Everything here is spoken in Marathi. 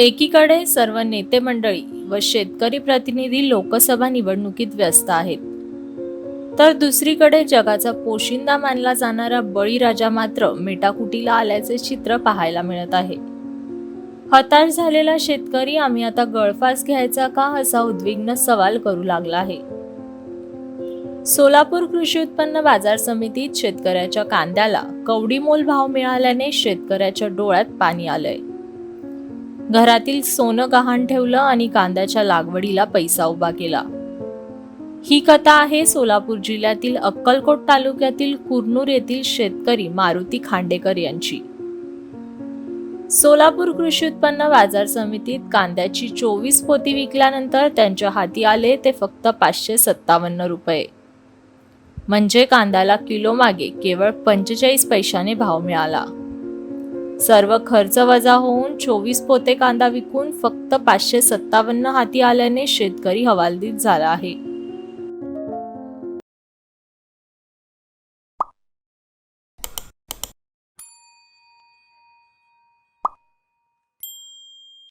एकीकडे सर्व नेते मंडळी व शेतकरी प्रतिनिधी लोकसभा निवडणुकीत व्यस्त आहेत. तर दुसरीकडे जगाचा पोशिंदा मानला जाणारा बळीराजा मात्र मेटाकुटीला आल्याचे चित्र पाहायला मिळत आहे. हताश झालेला शेतकरी आम्ही आता गळफास घ्यायचा का? असा उद्विग्न सवाल करू लागला आहे. सोलापूर कृषी उत्पन्न बाजार समितीत शेतकऱ्याच्या कांद्याला कवडी मोल भाव मिळाल्याने शेतकऱ्याच्या डोळ्यात पाणी आलंय. घरातील सोनं गहाण ठेवलं आणि कांद्याच्या लागवडीला पैसा उभा केला. ही कथा आहे सोलापूर जिल्ह्यातील अक्कलकोट तालुक्यातील कुरनूर येथील शेतकरी मारुती खांडेकर यांची. सोलापूर कृषी उत्पन्न बाजार समितीत कांद्याची चोवीस पोती विकल्यानंतर त्यांच्या हाती आले ते फक्त पाचशे सत्तावन्न रुपये. म्हणजे कांद्याला किलो मागे केवळ पंचेचाळीस पैशाने भाव मिळाला. सर्व खर्च वजा होऊन चोवीस पोते कांदा विकून फक्त पाचशे सत्तावन्न हाती आल्याने शेतकरी हवालदिल झाला आहे.